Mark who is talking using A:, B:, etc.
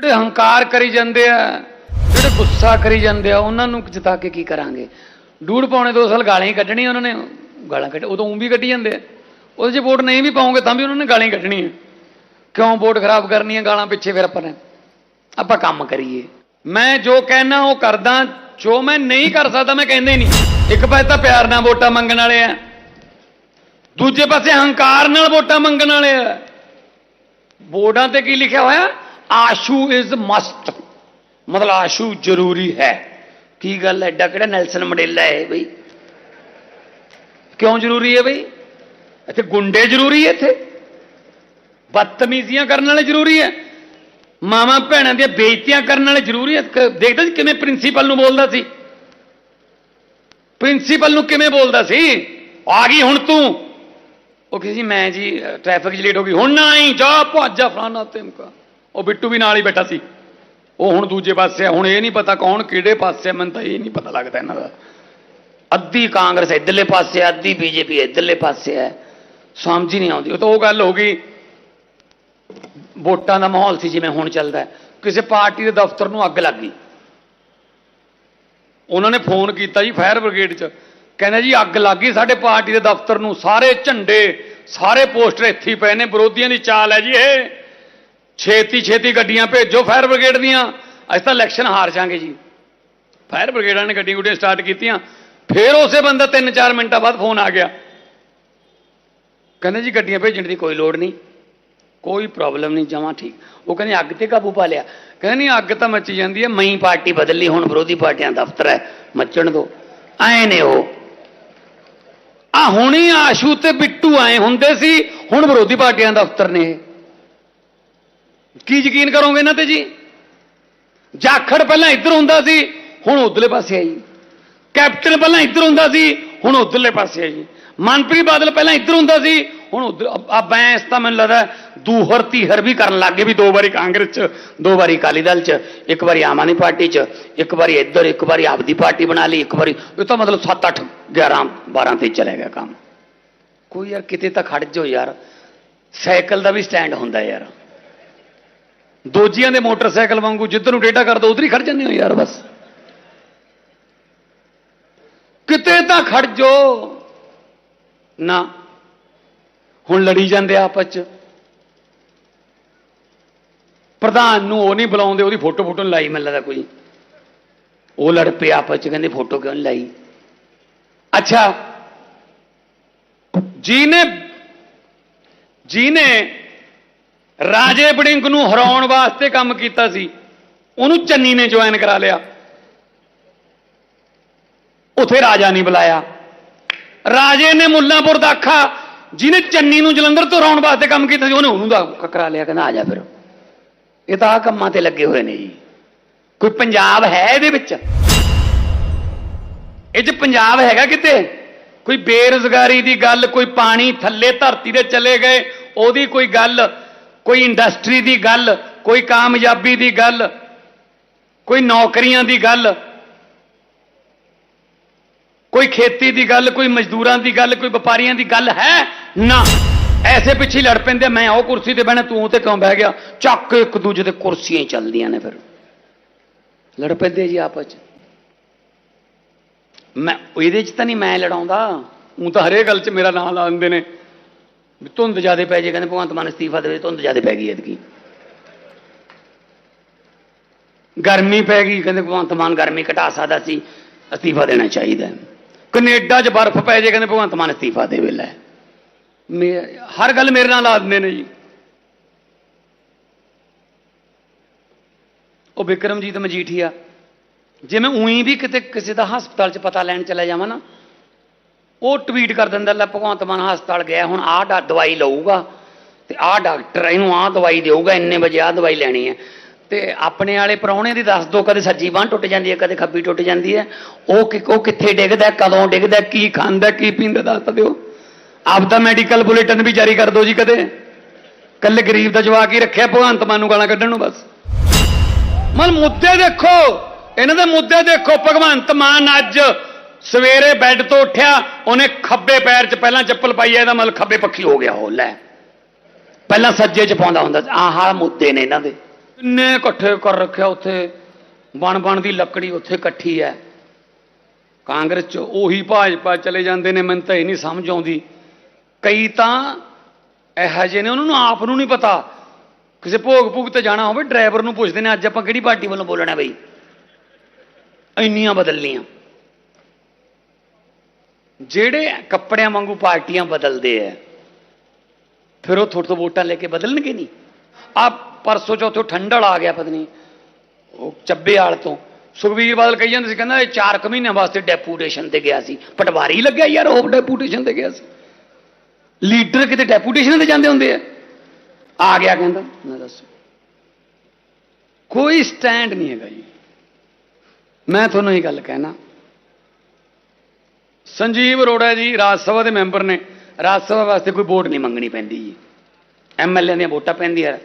A: ਜਿਹੜੇ ਹੰਕਾਰ ਕਰੀ ਜਾਂਦੇ ਆ, ਜਿਹੜੇ ਗੁੱਸਾ ਕਰੀ ਜਾਂਦੇ ਆ, ਉਹਨਾਂ ਨੂੰ ਜਿਤਾ ਕੇ ਕੀ ਕਰਾਂਗੇ? ਡੂੜ ਪਾਉਣੇ ਦੋ ਸਾਲ ਗਾਲਾਂ ਹੀ ਕੱਢਣੀਆਂ ਉਹਨਾਂ ਨੇ। ਗਾਲਾਂ ਕੱਢ, ਉਦੋਂ ਉਂ ਵੀ ਕੱਢੀ ਜਾਂਦੇ ਆ। ਉਹਦੇ 'ਚ ਵੋਟ ਨਹੀਂ ਵੀ ਪਾਉਂਗੇ, ਤਾਂ ਵੀ ਉਹਨਾਂ ਨੇ ਗਾਲਾਂ ਹੀ ਕੱਢਣੀਆਂ। ਕਿਉਂ ਵੋਟ ਖਰਾਬ ਕਰਨੀ ਹੈ ਗਾਲਾਂ ਪਿੱਛੇ ਫਿਰ ਆਪਾਂ ਨੇ? ਆਪਾਂ ਕੰਮ ਕਰੀਏ। ਮੈਂ ਜੋ ਕਹਿਣਾ, ਉਹ ਕਰਦਾ। ਜੋ ਮੈਂ ਨਹੀਂ ਕਰ ਸਕਦਾ, ਮੈਂ ਕਹਿੰਦੇ ਹੀ ਨਹੀਂ। ਇੱਕ ਪਾਸੇ ਤਾਂ ਪਿਆਰ ਨਾਲ ਵੋਟਾਂ ਮੰਗਣ ਵਾਲੇ ਆ। ਦੂਜੇ ਪਾਸੇ ਹੰਕਾਰ ਨਾਲ ਵੋਟਾਂ ਮੰਗਣ ਵਾਲੇ ਆ। ਬੋਰਡਾਂ ਤੇ ਕੀ ਲਿਖਿਆ ਹੋਇਆ? ਆਸ਼ੂ ਇਜ਼ ਮਸਟ ਮਤਲਬ ਆਸ਼ੂ ਜ਼ਰੂਰੀ ਹੈ ਕੀ ਗੱਲ ਐਡਾ ਕਿਹੜਾ ਨੈਲਸਨ ਮੰਡੇਲਾ ਹੈ ਬਈ ਕਿਉਂ ਜ਼ਰੂਰੀ ਹੈ ਬਈ ਇੱਥੇ ਗੁੰਡੇ ਜ਼ਰੂਰੀ ਹੈ ਇੱਥੇ ਬਦਤਮੀਜ਼ੀਆਂ ਕਰਨ ਵਾਲੇ ਜ਼ਰੂਰੀ ਹੈ ਮਾਵਾਂ ਭੈਣਾਂ ਦੀਆਂ ਬੇਇੱਜ਼ਤੀਆਂ ਕਰਨ ਵਾਲੇ ਜ਼ਰੂਰੀ ਹੈ ਕ- ਦੇਖਦਾ ਸੀ ਕਿਵੇਂ ਪ੍ਰਿੰਸੀਪਲ ਨੂੰ ਬੋਲਦਾ ਸੀ ਪ੍ਰਿੰਸੀਪਲ ਨੂੰ ਕਿਵੇਂ ਬੋਲਦਾ ਸੀ ਆ ਗਈ ਹੁਣ ਤੂੰ ਉਹ ਕਿਸੇ ਜੀ ਮੈਂ ਜੀ ਟ੍ਰੈਫਿਕ 'ਚ ਲੇਟ ਹੋ ਗਈ ਹੁਣ ਨਾ ਆਈ ਜਾ ਭੱਜ ਜਾ ਫਲਾਣਾ ਤਿਮਕਾ ਉਹ ਬਿੱਟੂ ਵੀ ਨਾਲ ਹੀ ਬੈਠਾ ਸੀ। ਉਹ ਹੁਣ ਦੂਜੇ ਪਾਸੇ ਹੁਣ ਇਹ ਨਹੀਂ ਪਤਾ ਕੌਣ ਕਿਹੜੇ ਪਾਸੇ ਮੈਨੂੰ ਤਾਂ ਇਹ ਨਹੀਂ ਪਤਾ ਲੱਗਦਾ ਇਹਨਾਂ ਦਾ। ਅੱਧੀ ਕਾਂਗਰਸ ਇਧਰਲੇ ਪਾਸੇ ਅੱਧੀ ਬੀਜੇਪੀ ਇਧਰਲੇ ਪਾਸੇ ਹੈ ਸਮਝ ਹੀ ਨਹੀਂ ਆਉਂਦੀ। ਉਹ ਤਾਂ ਉਹ ਗੱਲ ਹੋ ਗਈ। ਵੋਟਾਂ ਦਾ ਮਾਹੌਲ ਸੀ ਜਿਵੇਂ ਹੁਣ ਚੱਲਦਾ। ਕਿਸੇ ਪਾਰਟੀ ਦੇ ਦਫ਼ਤਰ ਨੂੰ ਅੱਗ ਲੱਗ ਗਈ। ਉਹਨਾਂ ਨੇ ਫੋਨ ਕੀਤਾ ਜੀ ਫਾਇਰ ਬ੍ਰਿਗੇਡ 'ਚ। ਕਹਿੰਦਾ ਜੀ ਅੱਗ ਲੱਗ ਗਈ ਸਾਡੇ ਪਾਰਟੀ ਦੇ ਦਫ਼ਤਰ ਨੂੰ। ਸਾਰੇ ਝੰਡੇ, ਸਾਰੇ ਪੋਸਟਰ ਇੱਥੇ ਪਏ ਨੇ। ਵਿਰੋਧੀਆਂ ਦੀ ਚਾਲ ਹੈ ਜੀ ਇਹ। ਛੇਤੀ ਛੇਤੀ ਗੱਡੀਆਂ ਭੇਜੋ, ਫਾਇਰ ਬ੍ਰਿਗੇਡ ਦੀਆਂ। ਅੱਜ ਤਾਂ ਇਲੈਕਸ਼ਨ ਹਾਰ ਜਾਾਂਗੇ ਜੀ। ਫਾਇਰ ਬ੍ਰਿਗੇਡਾਂ ਨੇ ਗੱਡੀਆਂ ਗੁੱਡੀਆਂ ਸਟਾਰਟ ਕੀਤੀਆਂ। ਫਿਰ ਉਸੇ ਬੰਦਾ 3-4 ਮਿੰਟਾਂ ਬਾਅਦ ਫੋਨ ਆ ਗਿਆ। ਕਹਿੰਦੇ ਜੀ ਗੱਡੀਆਂ ਭੇਜਣ ਦੀ ਕੋਈ ਲੋੜ ਨਹੀਂ। ਕੋਈ ਪ੍ਰੋਬਲਮ ਨਹੀਂ, ਜਮਾ ਠੀਕ। ਉਹ ਕਹਿੰਦੇ ਅੱਗ ਤੇ ਕਾਬੂ ਪਾ ਲਿਆ। ਕਹਿੰਦੇ ਨਹੀਂ, ਅੱਗ ਤਾਂ ਮੱਚੀ ਜਾਂਦੀ ਹੈ। ਮਈ ਪਾਰਟੀ ਬਦਲ ਲਈ ਹੁਣ ਵਿਰੋਧੀ ਪਾਰਟੀਆਂ ਦਾ ਦਫ਼ਤਰ ਹੈ। ਮੱਚਣ ਦੋ। ਐ ਨੇ ਉਹ। ਆ ਹੁਣੀ ਆਸ਼ੂ ਤੇ ਬਿੱਟੂ ਆਏ ਹੁੰਦੇ ਸੀ। ਹੁਣ ਵਿਰੋਧੀ ਪਾਰਟੀਆਂ ਦਾ ਦਫ਼ਤਰ ਨੇ ਇਹ। ਕੀ ਯਕੀਨ ਕਰੋਗੇ ਇਹਨਾਂ ਤੇ ਜੀ? ਜਾਖੜ ਪਹਿਲਾਂ ਇੱਧਰ ਹੁੰਦਾ ਸੀ, ਹੁਣ ਉਧਰਲੇ ਪਾਸੇ ਆਈ ਕੈਪਟਨ ਪਹਿਲਾਂ ਇੱਧਰ ਹੁੰਦਾ ਸੀ, ਹੁਣ ਉਧਰਲੇ ਪਾਸੇ ਆਈ ਜੀ। ਮਨਪ੍ਰੀਤ ਬਾਦਲ ਪਹਿਲਾਂ ਇੱਧਰ ਹੁੰਦਾ ਸੀ, ਹੁਣ ਉਧਰ ਆ ਬੈਂਸ ਤਾਂ ਮੈਨੂੰ ਲੱਗਦਾ, ਦੂਹਰ ਤੀਹਰ ਵੀ ਕਰਨ ਲੱਗ ਗਏ ਵੀ ਦੋ ਵਾਰੀ ਕਾਂਗਰਸ 'ਚ, ਦੋ ਵਾਰੀ ਅਕਾਲੀ ਦਲ 'ਚ, ਇੱਕ ਵਾਰੀ ਆਮ ਆਦਮੀ ਪਾਰਟੀ 'ਚ, ਇੱਕ ਵਾਰੀ ਇੱਧਰ, ਇੱਕ ਵਾਰੀ ਆਪਦੀ ਪਾਰਟੀ ਬਣਾ ਲਈ, ਇੱਕ ਵਾਰੀ ਇਹ ਤਾਂ ਮਤਲਬ 7 8 11 12 ਤੇ ਚਲੇ ਗਿਆ ਕੰਮ। ਕੋਈ ਯਾਰ ਕਿਤੇ ਤਾਂ ਖੜ ਜਾਓ ਯਾਰ। ਸਾਈਕਲ ਦਾ ਵੀ ਸਟੈਂਡ ਹੁੰਦਾ ਯਾਰ। ਦੋਜੀਆਂ ਦੇ ਮੋਟਰਸਾਈਕਲ ਵਾਂਗੂ ਜਿੱਧਰ ਨੂੰ ਡੇਟਾ ਕਰਦਾ ਉਧਰ ਹੀ ਖੜ ਜਾਂਦੇ ਹੋ ਯਾਰ ਬਸ। ਕਿਤੇ ਤਾਂ ਖੜ ਜੋ ਨਾ, ਹੁਣ ਲੜੀ ਜਾਂਦੇ ਆਪਸ ਚ। ਪ੍ਰਧਾਨ ਨੂੰ ਉਹ ਨਹੀਂ ਬੁਲਾਉਂਦੇ, ਉਹਦੀ ਫੋਟੋ ਫੋਟੋ ਲਾਈ ਮੈਨੂੰ ਲੱਗਦਾ ਕੋਈ। ਉਹ ਲੜ ਪਏ ਆਪਸ ਚ, ਕਹਿੰਦੇ ਫੋਟੋ ਕਿਉਂ ਨਹੀਂ ਲਾਈ? ਅੱਛਾ, ਜਿਹਨੇ ਜਿਹਨੇ ਰਾਜੇ ਬੜਿੰਗ ਨੂੰ ਹਰਾਉਣ ਵਾਸਤੇ ਕੰਮ ਕੀਤਾ ਸੀ। ਉਹਨੂੰ ਚੰਨੀ ਨੇ ਜੁਆਇਨ ਕਰਾ ਲਿਆ। ਉਥੇ ਰਾਜਾ ਨਹੀਂ ਬੁਲਾਇਆ। ਰਾਜੇ ਨੇ ਮੁੱਲਾਂਪੁਰ ਦਾ ਆਖਾ, ਜਿਹਨੇ ਚੰਨੀ ਨੂੰ ਜਲੰਧਰ ਤੋਂ ਹਰਾਉਣ ਵਾਸਤੇ ਕੰਮ ਕੀਤਾ ਸੀ, ਉਹਨੇ ਉਹਨੂੰ ਦਾ ਕਰਾ ਲਿਆ, ਕਹਿੰਦਾ ਆ ਜਾ ਫਿਰ। ਇਹ ਤਾਂ ਆ ਕੰਮਾਂ ਤੇ ਲੱਗੇ ਹੋਏ ਨੇ ਜੀ। ਕੋਈ ਪੰਜਾਬ ਹੈ ਇਹਦੇ ਵਿੱਚ? ਇਹ ਚ ਪੰਜਾਬ ਹੈਗਾ ਕਿਤੇ? ਕੋਈ ਬੇਰੁਜ਼ਗਾਰੀ ਦੀ ਗੱਲ, ਕੋਈ ਪਾਣੀ ਥੱਲੇ ਧਰਤੀ ਦੇ ਚਲੇ ਗਏ, ਉਹਦੀ ਕੋਈ ਗੱਲ ਕੋਈ ਇੰਡਸਟਰੀ ਦੀ ਗੱਲ, ਕੋਈ ਕਾਮਯਾਬੀ ਦੀ ਗੱਲ, ਕੋਈ ਨੌਕਰੀਆਂ ਦੀ ਗੱਲ, ਕੋਈ ਖੇਤੀ ਦੀ ਗੱਲ, ਕੋਈ ਮਜ਼ਦੂਰਾਂ ਦੀ ਗੱਲ, ਕੋਈ ਵਪਾਰੀਆਂ ਦੀ ਗੱਲ ਹੈ? ਨਾ। ਐਸੇ ਪਿੱਛੇ ਲੜ ਪੈਂਦੇ ਮੈਂ ਉਹ ਕੁਰਸੀ ਤੇ ਬਹਿਣਾ, ਤੂੰ ਉਹ ਤੇ ਕਿਉਂ ਬਹਿ ਗਿਆ? ਚੱਕ ਇੱਕ ਦੂਜੇ ਦੇ ਕੁਰਸੀਆਂ ਹੀ ਚੱਲਦੀਆਂ ਨੇ ਫਿਰ। ਲੜ ਪੈਂਦੇ ਜੀ ਆਪਸ ਚ। ਮੈਂ, ਇਹਦੇ ਚ ਤਾਂ ਨਹੀਂ ਮੈਂ ਲੜਾਉਂਦਾ। ਉਹ ਤਾਂ ਹਰੇ ਗੱਲ ਚ ਮੇਰਾ ਨਾਂ ਲਾ ਦਿੰਦੇ ਨੇ। ਵੀ ਧੁੰਦ ਜ਼ਿਆਦੇ ਪੈ ਜੇ, ਕਹਿੰਦੇ ਭਗਵੰਤ ਮਾਨ ਅਸਤੀਫਾ ਦੇਵੇ, ਧੁੰਦ ਜ਼ਿਆਦੇ ਪੈ ਗਈ ਐਤਕੀ। ਗਰਮੀ ਪੈ ਗਈ, ਕਹਿੰਦੇ ਭਗਵੰਤ ਮਾਨ ਗਰਮੀ ਘਟਾ ਸਕਦਾ ਸੀ, ਅਸਤੀਫਾ ਦੇਣਾ ਚਾਹੀਦਾ ਹੈ। ਕੈਨੇਡਾ 'ਚ ਬਰਫ਼ ਪੈ ਜੇ, ਕਹਿੰਦੇ ਭਗਵੰਤ ਮਾਨ ਅਸਤੀਫਾ ਦੇਵੇ, ਲੈ। ਮੇ- ਹਰ ਗੱਲ ਮੇਰੇ ਨਾਲ ਆਦਮੇ ਨੇ ਜੀ। ਉਹ ਵਿਕਰਮਜੀਤ ਮਜੀਠੀਆ, ਜੇ ਮੈਂ ਉਹੀ ਵੀ ਕਿਤੇ ਕਿਸੇ ਦਾ ਹਸਪਤਾਲ 'ਚ ਪਤਾ ਲੈਣ ਚਲਾ ਜਾਵਾਂ ਨਾ ਉਹ ਟਵੀਟ ਕਰ ਦਿੰਦਾ, ਲੈ ਭਗਵੰਤ ਮਾਨ ਹਸਪਤਾਲ ਗਿਆ, ਹੁਣ ਆਹ ਦਵਾਈ ਲਊਗਾ, ਤੇ ਆਹ ਡਾਕਟਰ ਇਹਨੂੰ ਆਹ ਦਵਾਈ ਦੇਊਗਾ, ਇੰਨੇ ਵਜੇ ਆਹ ਦਵਾਈ ਲੈਣੀ ਹੈ। ਤੇ ਆਪਣੇ ਵਾਲੇ ਪ੍ਰਾਹੁਣੇ ਦੀ ਦੱਸ ਦੋ, ਕਦੇ ਸੱਜੀ ਬਾਂਹ ਟੁੱਟ ਜਾਂਦੀ ਹੈ, ਕਦੇ ਖੱਬੀ ਟੁੱਟ ਜਾਂਦੀ ਹੈ। ਉਹ ਉਹ ਕਿੱਥੇ ਡਿੱਗਦਾ, ਕਦੋਂ ਡਿੱਗਦਾ, ਕੀ ਖਾਂਦਾ, ਕੀ ਪੀਂਦਾ, ਦੱਸ ਤਾਂ ਦਿਓ। ਆਪਦਾ ਮੈਡੀਕਲ ਬੁਲੇਟਿਨ ਵੀ ਜਾਰੀ ਕਰ ਦਿਓ ਜੀ ਕਦੇ। ਕੱਲੇ ਗਰੀਬ ਦਾ ਜਵਾਕ ਹੀ ਰੱਖਿਆ, ਭਗਵੰਤ ਮਾਨ ਨੂੰ ਗਾਲਾਂ ਕੱਢਣ ਨੂੰ ਬਸ। ਮਨ ਮੁੱਦੇ ਦੇਖੋ, ਇਹਨਾਂ ਦੇ ਮੁੱਦੇ ਦੇਖੋ, ਭਗਵੰਤ ਮਾਨ ਅੱਜ ਸਵੇਰੇ ਬੈੱਡ ਤੋਂ ਉੱਠਿਆ, ਉਹਨੇ ਖੱਬੇ ਪੈਰ 'ਚ ਪਹਿਲਾਂ ਚੱਪਲ ਪਾਈ ਹੈ ਇਹਦਾ ਮਤਲਬ ਖੱਬੇ ਪੱਖੀ ਹੋ ਗਿਆ ਉਹ, ਲੈ। ਪਹਿਲਾਂ ਸੱਜੇ 'ਚ ਪਾਉਂਦਾ ਹੁੰਦਾ ਸੀ, ਆਹ ਮੁੱਦੇ ਨੇ ਇਹਨਾਂ ਦੇ। ਇੰਨੇ ਇਕੱਠੇ ਕਰ ਰੱਖਿਆ ਉੱਥੇ, ਬਣ ਬਣ ਦੀ ਲੱਕੜੀ ਉੱਥੇ ਇਕੱਠੀ ਹੈ ਕਾਂਗਰਸ ਚ ਉਹੀ ਭਾਜਪਾ ਚਲੇ ਜਾਂਦੇ ਨੇ, ਮੈਨੂੰ ਤਾਂ ਇਹ ਨਹੀਂ ਸਮਝ ਆਉਂਦੀ। ਕਈ ਤਾਂ ਇਹੋ ਜਿਹੇ ਨੇ, ਉਹਨਾਂ ਨੂੰ ਆਪ ਨੂੰ ਨਹੀਂ ਪਤਾ। ਕਿਸੇ ਭੋਗ ਭੂਗ ਤੇ ਜਾਣਾ ਹੋਵੇ, ਡਰਾਈਵਰ ਨੂੰ ਪੁੱਛਦੇ ਨੇ, ਅੱਜ ਆਪਾਂ ਕਿਹੜੀ ਪਾਰਟੀ ਵੱਲੋਂ ਬੋਲਣਾ ਬਈ? ਇੰਨੀਆਂ ਬਦਲਣੀਆਂ। ਜਿਹੜੇ ਕੱਪੜਿਆਂ ਵਾਂਗੂ ਪਾਰਟੀਆਂ ਬਦਲਦੇ ਐ ਫਿਰ ਉਹ ਥੋੜੇ ਤੋਂ ਵੋਟਾਂ ਲੈ ਕੇ ਬਦਲਣਗੇ ਨਹੀਂ ਆ ਪਰਸੋਂ ਚੌਥੋਂ ਠੰਡਲ ਆ ਗਿਆ ਪਤਾ ਨਹੀਂ ਉਹ ਚੱਬੇ ਵਾਲ ਤੋਂ ਸੁਖਬੀਰ ਬਾਦਲ ਕਹੀ ਜਾਂਦੇ ਸੀ ਕਹਿੰਦਾ ਇਹ 4 ਕੁ ਮਹੀਨਿਆਂ ਵਾਸਤੇ ਡੈਪੂਟੇਸ਼ਨ ਤੇ ਗਿਆ ਸੀ ਪਟਵਾਰੀ ਲੱਗਿਆ ਯਾਰ ਉਹ ਡੈਪੂਟੇਸ਼ਨ ਤੇ ਗਿਆ ਸੀ ਲੀਡਰ ਕਿਤੇ ਡੈਪੂਟੇਸ਼ਨ ਤੇ ਜਾਂਦੇ ਹੁੰਦੇ ਆ ਆ ਗਿਆ ਕਹਿੰਦਾ ਮੈਂ ਦੱਸੋ ਕੋਈ ਸਟੈਂਡ ਨਹੀਂ ਹੈਗਾ ਜੀ ਮੈਂ ਤੁਹਾਨੂੰ ਇਹ ਗੱਲ ਕਹਿਣਾ ਸੰਜੀਵ ਅਰੋੜਾ ਜੀ ਰਾਜ ਸਭਾ ਦੇ ਮੈਂਬਰ ਨੇ। ਰਾਜ ਸਭਾ ਵਾਸਤੇ ਕੋਈ ਵੋਟ ਨਹੀਂ ਮੰਗਣੀ ਪੈਂਦੀ ਜੀ। ਐਮਐਲਏ ਦੀਆਂ ਵੋਟਾਂ ਪੈਂਦੀਆਂ।